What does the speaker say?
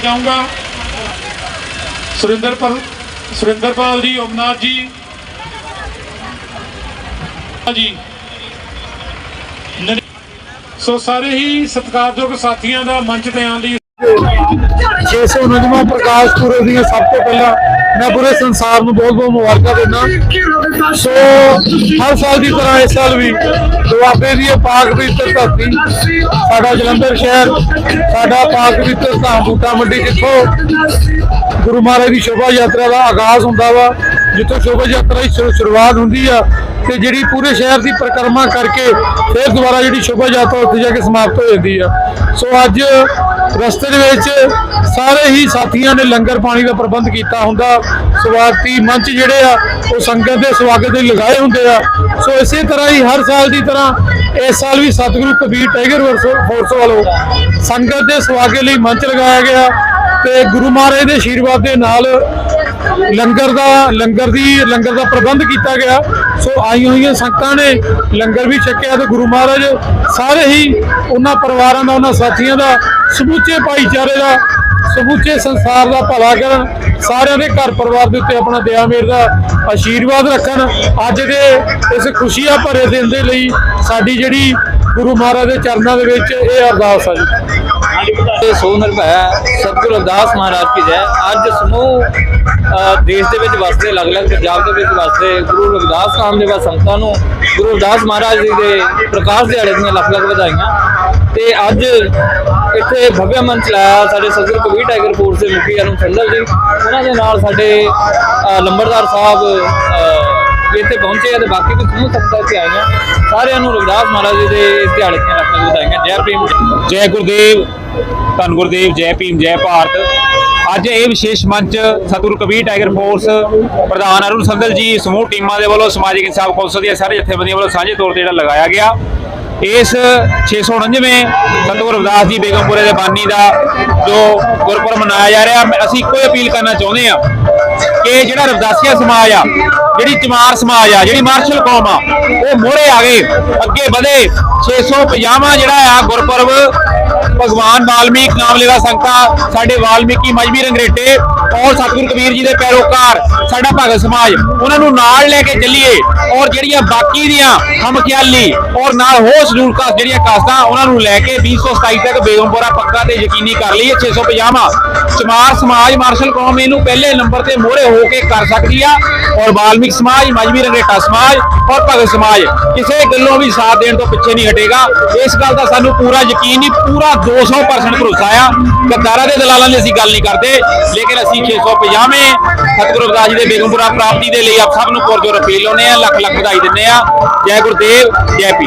ਚਾਹੂੰਗਾ। ਸੁਰਿੰਦਰਪਾਲ ਸੁਰਿੰਦਰਪਾਲ ਜੀ ਓਮਨਾਥ ਜੀ। ਜੀ। ਸੋ ਸਾਰੇ ਹੀ ਸਤਿਕਾਰਯੋਗ ਸਾਥੀਆਂ ਦਾ ਮੰਚ ਤੇ ਆਉਣ ਲਈ 649ਵਾਂ ਪ੍ਰਕਾਸ਼ ਪੁਰਬ ਦੀਆਂ ਸਭ ਤੋਂ ਪਹਿਲਾਂ ਮੈਂ ਪੂਰੇ ਸੰਸਾਰ ਨੂੰ ਬਹੁਤ ਬਹੁਤ ਮੁਬਾਰਕਾਂ ਦਿੰਦਾ। ਸੋ ਹਰ ਸਾਲ ਦੀ ਤਰ੍ਹਾਂ ਇਸ ਸਾਲ ਵੀ ਦੁਆਬੇ ਦੀ ਇਹ ਪਾਕ ਪਵਿੱਤਰ ਧਰਤੀ, ਸਾਡਾ ਜਲੰਧਰ ਸ਼ਹਿਰ, ਸਾਡਾ ਪਾਕ ਪਵਿੱਤਰ ਧਾਮ ਬੂਟਾ ਮੰਡੀ ਜਿੱਥੋਂ ਗੁਰੂ ਮਹਾਰਾਜ ਦੀ ਸ਼ੋਭਾ ਯਾਤਰਾ ਦਾ ਆਗਾਜ਼ ਹੁੰਦਾ ਵਾ ਜਿੱਥੋਂ ਸ਼ੋਭਾ ਯਾਤਰਾ ਦੀ ਸ਼ੁਰੂ- ਸ਼ੁਰੂਆਤ ਹੁੰਦੀ ਆ ਤੇ ਜਿਹੜੀ ਪੂਰੇ ਸ਼ਹਿਰ ਦੀ ਪਰਿਕਰਮਾ ਕਰਕੇ ਫਿਰ ਦੁਬਾਰਾ ਜਿਹੜੀ ਸ਼ੋਭਾ ਯਾਤਰਾ ਉੱਥੇ ਜਾ ਕੇ ਸਮਾਪਤ ਹੋ ਜਾਂਦੀ ਆ। ਸੋ ਅੱਜ ਰਸਤੇ ਦੇ ਵਿੱਚ ਸਾਰੇ ਹੀ ਸਾਥੀਆਂ ਨੇ ਲੰਗਰ ਪਾਣੀ ਦਾ ਪ੍ਰਬੰਧ ਕੀਤਾ ਹੁੰਦਾ। ਸਵਾਗਤੀ ਮੰਚ ਜਿਹੜੇ ਆ, ਉਹ ਸੰਗਤ ਦੇ ਸਵਾਗਤ ਲਈ ਲਗਾਏ ਹੁੰਦੇ ਆ। ਸੋ ਇਸੇ ਤਰ੍ਹਾਂ ਹੀ ਹਰ ਸਾਲ ਦੀ ਤਰ੍ਹਾਂ ਇਸ ਸਾਲ ਵੀ ਸਤਿਗੁਰੂ ਕਬੀਰ ਟਾਈਗਰ ਫੋਰਸ ਵੱਲੋਂ ਸੰਗਤ ਦੇ ਸਵਾਗਤ ਲਈ ਮੰਚ ਲਗਾਇਆ ਗਿਆ ਤੇ ਗੁਰੂ ਮਹਾਰਾਜ ਦੇ ਆਸ਼ੀਰਵਾਦ ਦੇ ਨਾਲ ਲੰਗਰ ਦਾ, ਲੰਗਰ ਦੀ, ਲੰਗਰ ਦਾ ਪ੍ਰਬੰਧ ਕੀਤਾ ਗਿਆ। ਸੋ ਆਈਆਂ ਹੋਈਆਂ ਸੰਗਤਾਂ ਨੇ ਲੰਗਰ ਵੀ ਛਕਿਆ ਤੇ ਗੁਰੂ ਮਹਾਰਾਜ ਸਾਰੇ ਹੀ ਉਹਨਾਂ ਪਰਿਵਾਰਾਂ ਦਾ, ਉਹਨਾਂ ਸਾਥੀਆਂ ਦਾ, ਸਮੁੱਚੇ ਭਾਈਚਾਰੇ ਦਾ, ਸਮੁੱਚੇ ਸੰਸਾਰ ਦਾ ਭਲਾ ਕਰਨ, ਸਾਰਿਆਂ ਦੇ ਘਰ ਪਰਿਵਾਰ ਦੇ ਉੱਤੇ ਆਪਣਾ ਦਇਆ ਮੇਰ ਦਾ ਆਸ਼ੀਰਵਾਦ ਰੱਖਣ। ਅੱਜ ਦੇ ਇਸ ਖੁਸ਼ੀਆਂ ਭਰੇ ਦਿਨ ਦੇ ਲਈ ਸਾਡੀ ਜਿਹੜੀ ਗੁਰੂ ਮਹਾਰਾਜ ਦੇ ਚਰਨਾਂ ਦੇ ਵਿੱਚ ਇਹ ਅਰਦਾਸ ਆ ਜੀ। ਸੋ ਨਿਰਭੈ ਸਤਿਗੁਰੂ ਅਰਦਾਸ ਮਹਾਰਾਜ ਕੀ ਜੈ। ਅੱਜ ਸਮੂਹ ਦੇਸ਼ ਦੇ ਵਿੱਚ ਵਸਦੇ, ਅਲੱਗ-ਅਲੱਗ ਪੰਜਾਬ ਦੇ ਵਿੱਚ ਵਸਦੇ ਗੁਰੂ ਰਵਿਦਾਸ ਨਾਮ ਦੇ ਵਾ ਸੰਗਤਾਂ ਨੂੰ ਗੁਰੂ ਰਵਿਦਾਸ ਮਹਾਰਾਜ ਜੀ ਦੇ ਪ੍ਰਕਾਸ਼ ਦਿਹਾੜੇ ਦੀਆਂ ਲੱਖ-ਲੱਖ ਵਧਾਈਆਂ। ਤੇ ਅੱਜ ਇੱਥੇ ਭਵਿਆ ਮੰਚ ਲਾਇਆ ਸਾਡੇ ਸਤਿਗੁਰੂ ਕਬੀਰ ਟਾਈਗਰ ਫੋਰਸ ਦੇ ਮੁਖੀ ਅਰੁਣ ਸੰਧਲ ਜੀ। ਉਹਨਾਂ ਦੇ ਨਾਲ ਸਾਡੇ ਲੰਬਰਦਾਰ ਸਾਹਿਬ ਇੱਥੇ ਪਹੁੰਚੇ ਆ ਤੇ ਬਾਕੀ ਵੀ ਸਮੂਹ ਸੰਗਤਾਂ ਇੱਥੇ ਆਈਆਂ। ਸਾਰਿਆਂ ਨੂੰ ਰਵਿਦਾਸ ਮਹਾਰਾਜ ਜੀ ਦੇ ਇਸ ਦਿਹਾੜੇ ਦੀਆਂ ਲੱਖ ਲੱਖ ਵਧਾਈਆਂ। ਜੈ ਭੀਮ ਜੈ। ਗੁਰਦੇਵ, ਧੰਨ ਗੁਰਦੇਵ, ਜੈ ਭੀਮ, ਜੈ ਭਾਰਤ। ਅੱਜ ਇਹ ਵਿਸ਼ੇਸ਼ ਮੰਚ ਸਤਿਗੁਰੂ ਕਬੀਰ ਟਾਈਗਰ ਫੋਰਸ, ਪ੍ਰਧਾਨ ਅਰੁਣ ਸੰਦਲ ਜੀ, ਸਮੂਹ ਟੀਮਾਂ ਦੇ ਵੱਲੋਂ, ਸਮਾਜਿਕ ਇਨਸਾਫ ਕੌਂਸਲ ਦੀਆਂ ਸਾਰੇ ਜਥੇਬੰਦੀਆਂ ਵੱਲੋਂ ਸਾਂਝੇ ਤੌਰ ਤੇ ਜਿਹੜਾ ਲਗਾਇਆ ਗਿਆ। ਇਸ 649ਵੇਂ ਸਤਿਗੁਰੂ ਰਵਿਦਾਸ ਜੀ ਬੇਗਮਪੁਰੇ ਦੇ ਬਾਨੀ ਦਾ ਜੋ ਗੁਰਪੁਰਬ ਮਨਾਇਆ ਜਾ ਰਿਹਾ ਅਸੀਂ ਇੱਕੋ ਹੀ ਅਪੀਲ ਕਰਨਾ ਚਾਹੁੰਦੇ ਆ ਕਿ ਜਿਹੜਾ ਰਵਿਦਾਸੀਆ ਸਮਾਜ ਆ, ਜਿਹੜੀ ਚਮਾਰ ਸਮਾਜ ਆ, ਜਿਹੜੀ ਮਾਰਸ਼ਲ ਕੌਮ ਆ, ਉਹ ਮੋਹਰੇ ਆ ਗਏ, ਅੱਗੇ ਵਧੇ। 650ਵਾਂ ਜਿਹੜਾ ਆ ਗੁਰਪੁਰਬ, ਭਗਵਾਨ ਵਾਲਮੀਕ ਨਾਮ ਲੈਵਾ ਸੰਗਤਾਂ, ਸਾਡੇ ਵਾਲਮੀਕੀ ਮਜਬੀ ਰੰਗਰੇਟੇ ਔਰ ਸਤਿਗੁਰੂ ਕਬੀਰ ਜੀ ਦੇ ਪੈਰੋਕਾਰ, ਸਾਡਾ ਭਗਤ ਸਮਾਜ, ਉਹਨਾਂ ਨੂੰ ਨਾਲ ਲੈ ਕੇ ਚੱਲੀਏ। ਔਰ ਜਿਹੜੀਆਂ ਬਾਕੀ ਦੀਆਂ ਹਮਖਿਆਲੀ ਔਰ ਨਾਲ ਹੋਰ ਸ਼ਡਿਊਲ ਜਿਹੜੀਆਂ ਕਾਸ਼ਤਾਂ, ਉਹਨਾਂ ਨੂੰ ਲੈ ਕੇ 2027 ਤੱਕ ਬੇਗਮਪੁਰਾ ਪੱਕਾ ਤੇ ਯਕੀਨੀ ਕਰ ਲਈਏ 650ਵਾਂ ਚਮਾਰ ਸਮਾਜ, ਮਾਰਸ਼ਲ ਕੌਮ ਇਹਨੂੰ ਪਹਿਲੇ ਨੰਬਰ ਤੇ ਮੋਹਰੇ ਹੋ ਕੇ ਕਰ ਸਕਦੀ ਆ। ਔਰ ਵਾਲਮੀਕ ਸਮਾਜ ਮਜਬੀ ਰੰਗੇਟਾ ਸਮਾਜ ਔਰ ਭਗਤ ਸਮਾਜ, ਕਿਸੇ ਗੱਲੋਂ ਵੀ ਸਾਥ ਦੇਣ ਤੋਂ ਪਿੱਛੇ ਨਹੀਂ ਹਟੇਗਾ। ਇਸ ਗੱਲ ਦਾ ਸਾਨੂੰ ਪੂਰਾ ਯਕੀਨ ਨਹੀਂ, ਪੂਰਾ 200% ਭਰੋਸਾ ਆ। ਗੱਦਾਰਾਂ ਦੇ ਦਲਾਲਾਂ ਦੀ ਅਸੀਂ ਗੱਲ ਨਹੀਂ ਕਰਦੇ, ਲੇਕਿਨ ਅਸੀਂ 650ਵੇਂ ਸਤਿਗੁਰੂ ਰਵਿਦਾਸ ਜੀ ਦੇ ਬੇਗਮਪੁਰਾ ਪ੍ਰਾਪਤੀ ਦੇ ਲਈ ਆਪ ਸਭ ਨੂੰ ਪੁਰਜੋਰ ਅਪੀਲ ਲਾਉਂਦੇ ਆ ਲੱਖ ਲੱਖ ਵਧਾਈ ਦਿੰਦੇ ਆ ਜੈ ਗੁਰਦੇਵ, ਜੈ ਪੀ